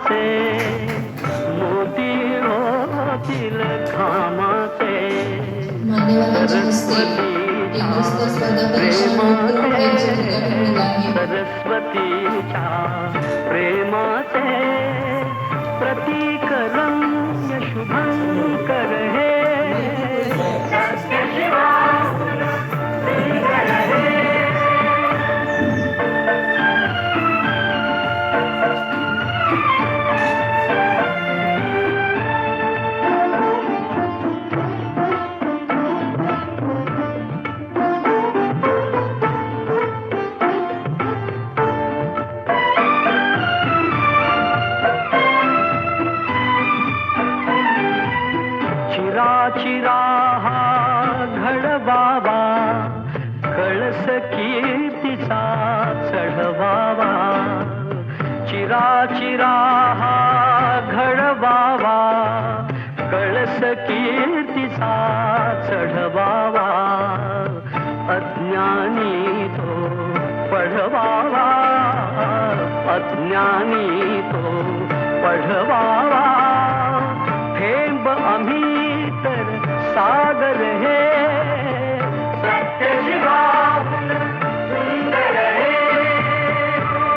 दामाचे मोती होतील घामाचे मान्यवरांच्या हस्ते टेनिसच्या स्पर्धा चिराहा घड कळस कीर्तीचा चढवावा. चिरा चिराहा घड कळस कीर्तीचा चढवावा. अज्ञानी तो पढवावा अज्ञानी तो पढवावा. थेंब आम्ही सागर है।